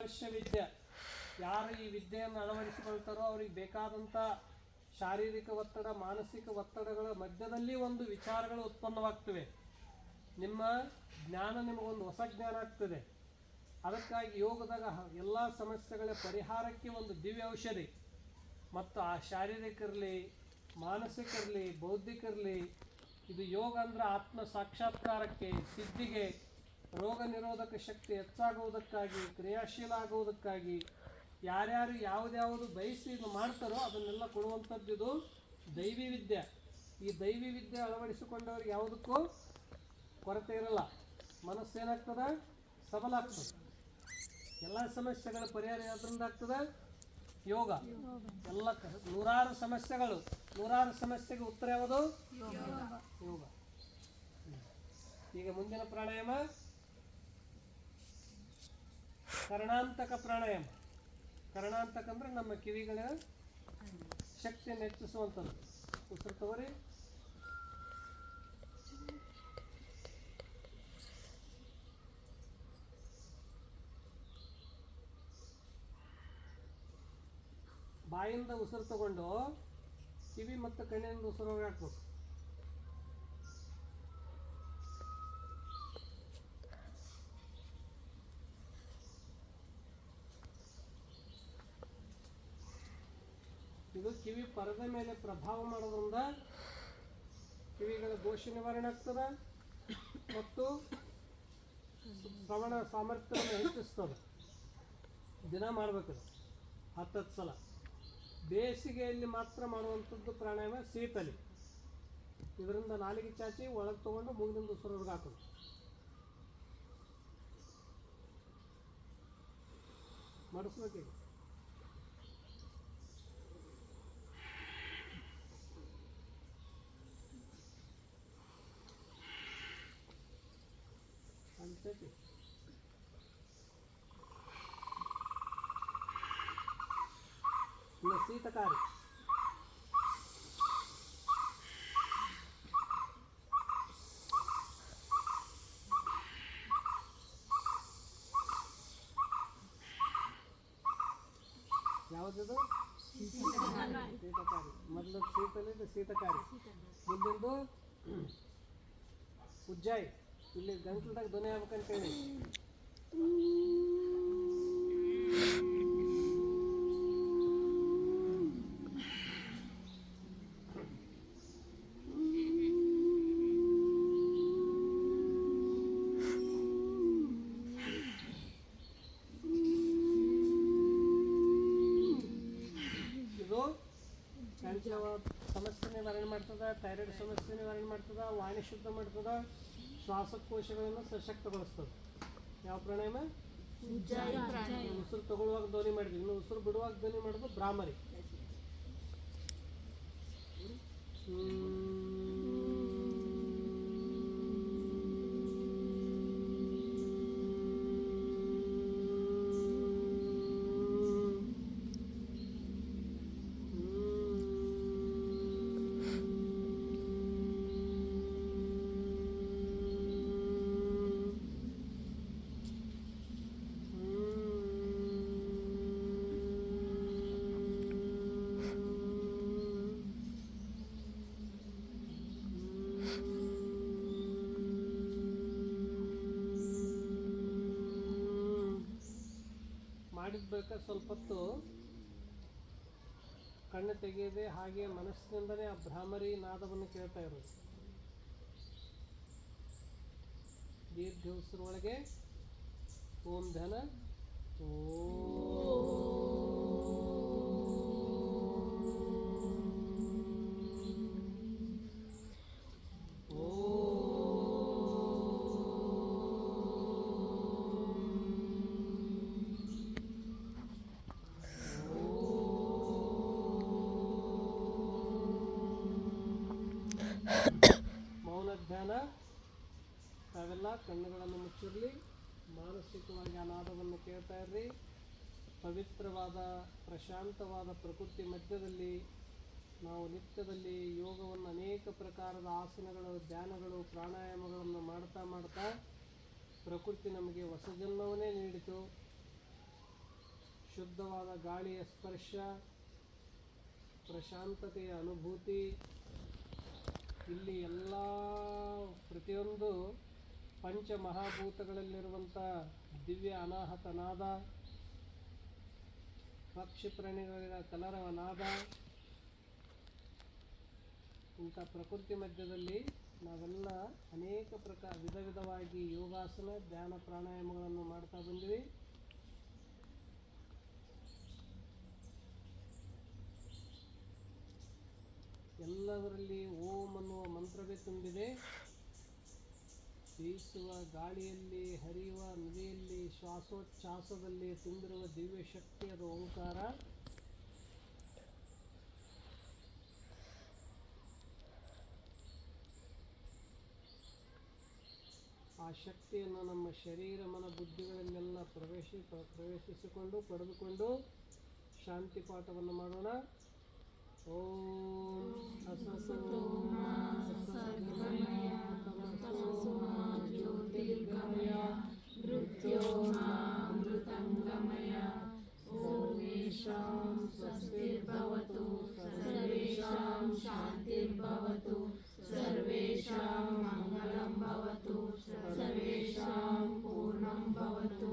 ಅವಶ್ಯ ವಿದ್ಯೆ ಯಾರು ಈ ವಿದ್ಯೆಯನ್ನು ಅಳವಡಿಸಿಕೊಳ್ತಾರೋ ಅವ್ರಿಗೆ ಬೇಕಾದಂಥ ಶಾರೀರಿಕ ಒತ್ತಡ, ಮಾನಸಿಕ ಒತ್ತಡಗಳ ಮಧ್ಯದಲ್ಲಿ ಒಂದು ವಿಚಾರಗಳು ಉತ್ಪನ್ನವಾಗ್ತವೆ. ನಿಮ್ಮ ಜ್ಞಾನ ನಿಮಗೊಂದು ಹೊಸ ಜ್ಞಾನ ಆಗ್ತದೆ. ಅದಕ್ಕಾಗಿ ಯೋಗದಾಗ ಎಲ್ಲ ಸಮಸ್ಯೆಗಳ ಪರಿಹಾರಕ್ಕೆ ಒಂದು ದಿವ್ಯ ಔಷಧಿ. ಮತ್ತು ಆ ಶಾರೀರಿಕ ಇರಲಿ, ಮಾನಸಿಕ ಇರಲಿ, ಬೌದ್ಧಿಕ ಇರಲಿ, ಇದು ಯೋಗ ಅಂದ್ರೆ ಆತ್ಮ ಸಾಕ್ಷಾತ್ಕಾರಕ್ಕೆ, ಸಿದ್ಧಿಗೆ ರೋಗ ನಿರೋಧಕ ಶಕ್ತಿ ಹೆಚ್ಚಾಗುವುದಕ್ಕಾಗಿ ಕ್ರಿಯಾಶೀಲ ಆಗುವುದಕ್ಕಾಗಿ ಯಾರ್ಯಾರು ಯಾವುದ್ಯಾವುದು ಬಯಸಿ ಇದು ಮಾಡ್ತಾರೋ ಅದನ್ನೆಲ್ಲ ಕೊಡುವಂಥದ್ದು ಇದು ದೈವಿ ವಿದ್ಯೆ ಈ ದೈವಿ ವಿದ್ಯೆ ಅಳವಡಿಸಿಕೊಂಡವ್ರಿಗೆ ಯಾವುದಕ್ಕೂ ಕೊರತೆ ಇರಲ್ಲ. ಮನಸ್ಸೇನಾಗ್ತದ? ಸಬಲ ಆಗ್ತದೆ. ಎಲ್ಲ ಸಮಸ್ಯೆಗಳ ಪರಿಹಾರ ಯಾವುದರಿಂದ ಆಗ್ತದೆ? ಯೋಗ. ಎಲ್ಲ ನೂರಾರು ಸಮಸ್ಯೆಗಳು. ನೂರಾರು ಸಮಸ್ಯೆಗೆ ಉತ್ತರ ಯಾವುದು? ಯೋಗ. ಈಗ ಮುಂದಿನ ಪ್ರಾಣಾಯಾಮ? ಕರ್ಣಾಂತಕ ಪ್ರಾಣಾಯಾಮ. ಕರ್ಣಾಂತಕ ಅಂದ್ರೆ ನಮ್ಮ ಕಿವಿಗಳ ಶಕ್ತಿಯನ್ನು ಹೆಚ್ಚಿಸುವಂಥದ್ದು. ಉಸಿರು ತಗೋರಿ ಬಾಯಿಂದ ಉಸಿರು ತಗೊಂಡು ಕಿವಿ ಮತ್ತು ಕಣ್ಣಿನಿಂದ ಉಸಿರು ಹಾಕ್ಬೇಕು ಇದು ಕಿವಿ ಪರದ ಮೇಲೆ ಪ್ರಭಾವ ಮಾಡೋದ್ರಿಂದ ಕಿವಿಗಳ ದೋಷ ನಿವಾರಣೆ ಆಗ್ತದೆ ಮತ್ತು ಶ್ರವಣ ಸಾಮರ್ಥ್ಯವನ್ನು ಹೆಚ್ಚಿಸ್ತದೆ. ದಿನ ಮಾಡಬೇಕದು ಹತ್ತತ್ತು ಸಲ. ಬೇಸಿಗೆಯಲ್ಲಿ ಮಾತ್ರ ಮಾಡುವಂಥದ್ದು ಪ್ರಾಣಾಯಾಮ ಶೀತಲಿ. ಇದರಿಂದ ನಾಲಿಗೆ ಚಾಚಿ ಒಳಗೆ ತಗೊಂಡು ಮೂಗಿನಿಂದ ಉಸಿರೊಳಗೆ ಹಾಕೋದು. ಮಾಡಿಸ್ಬೇಕೀಗ ಇನ್ನು ಶೀತಕಾರಿ ಯಾವುದಿದು ಶೀತಕಾರಿ ಮೊದಲು ಶೀತಲಿ ಇದು ಶೀತಕಾರಿ ಮುಂದಿಂದು ಉಜ್ಜಾಯಿ ಇಲ್ಲಿ ಗಂಟ್ಲದಾಗ ಧ್ವನಿ ಆಗ್ಬೇಕಂತ ಮಾಡ್ತದ ಥೈರಾಯ್ಡ್ ಸಮಸ್ಯೆ ನಿವಾರಣೆ ಮಾಡ್ತದ ವಾಣಿ ಶುದ್ಧ ಮಾಡ್ತದ ಶ್ವಾಸಕೋಶಗಳನ್ನು ಸಶಕ್ತಗೊಳಿಸ್ತದೆ. ಯಾವ ಪ್ರಾಣಾಯಾಮ? ಉಸಿರು ತಗೊಳ್ಳುವಾಗ ಧ್ವನಿ ಮಾಡಿದ್ವಿ ಇನ್ನು ಉಸಿರು ಬಿಡುವಾಗ ಧ್ವನಿ ಮಾಡೋದು ಬ್ರಾಹ್ಮರಿ ಮಾಡಿದ ಬಳಿಕ ಸ್ವಲ್ಪ ಹೊತ್ತು ಕಣ್ಣು ತೆಗೆಯದೆ ಹಾಗೆ ಮನಸ್ಸಿನಿಂದಲೇ ಆ ಭ್ರಾಮರಿ ನಾದವನ್ನು ಕೇಳ್ತಾ ಇರೋದು. ದೀರ್ಘ ಉಸಿರೊಳಗೆ ಓಂ ಧನ ಮೌನ ಧ್ಯಾನ ತಾವೆಲ್ಲ ಕಣ್ಣುಗಳನ್ನು ಮುಚ್ಚಿರಲಿ, ಮಾನಸಿಕವಾಗಿ ಆ ನಾದವನ್ನು ಕೇಳ್ತಾ ಇರ್ರಿ. ಪವಿತ್ರವಾದ, ಪ್ರಶಾಂತವಾದ ಪ್ರಕೃತಿ ಮಧ್ಯದಲ್ಲಿ ನಾವು ನಿತ್ಯದಲ್ಲಿ ಯೋಗವನ್ನು ಅನೇಕ ಪ್ರಕಾರದ ಆಸನಗಳು, ಧ್ಯಾನಗಳು, ಪ್ರಾಣಾಯಾಮಗಳನ್ನು ಮಾಡ್ತಾ ಮಾಡ್ತಾ ಪ್ರಕೃತಿ ನಮಗೆ ಹೊಸ ಜನ್ಮವನ್ನೇ ನೀಡಿತು. ಶುದ್ಧವಾದ ಗಾಳಿಯ ಸ್ಪರ್ಶ, ಪ್ರಶಾಂತತೆಯ ಅನುಭೂತಿ ಇಲ್ಲಿ ಎಲ್ಲ ಪ್ರತಿಯೊಂದು ಪಂಚ ಮಹಾಭೂತಗಳಲ್ಲಿರುವಂಥ ದಿವ್ಯ ಅನಾಹತ ನಾದ ಪಕ್ಷಿ ಪ್ರಾಣಿಗಳ ಕಲರವ ನಾದ, ಇಂಥ ಪ್ರಕೃತಿ ಮಧ್ಯದಲ್ಲಿ ನಾವೆಲ್ಲ ಅನೇಕ ಪ್ರಕಾರ ವಿಧ ವಿಧವಾಗಿ ಯೋಗಾಸನ, ಧ್ಯಾನ, ಪ್ರಾಣಾಯಾಮಗಳನ್ನು ಮಾಡ್ತಾ ಬಂದ್ವಿ. ಎಲ್ಲದರಲ್ಲಿ ಓಂ ಅನ್ನುವ ಮಂತ್ರವೇ ತುಂಬಿದೆ. ಬೀಸುವ ಗಾಳಿಯಲ್ಲಿ, ಹರಿಯುವ ನದಿಯಲ್ಲಿ ಶ್ವಾಸೋಚ್ಛ್ವಾಸದಲ್ಲಿ ತುಂಬಿರುವ ದಿವ್ಯ ಶಕ್ತಿ ಅದು ಓಂಕಾರ. ಆ ಶಕ್ತಿಯನ್ನು ನಮ್ಮ ಶರೀರ, ಮನ ಬುದ್ಧಿಗಳಲ್ಲೆಲ್ಲ ಪ್ರವೇಶ, ಪ್ರವೇಶಿಸಿಕೊಂಡು, ಪಡೆದುಕೊಂಡು ಶಾಂತಿ ಪಾಠವನ್ನು ಮಾಡೋಣ. ಓಂ सर्वेषां स्वस्तिर्भवतु सर्वेषां शान्तिर्भवतु सर्वेषां मङ्गलं भवतु सर्वेषां पूर्णं भवतु।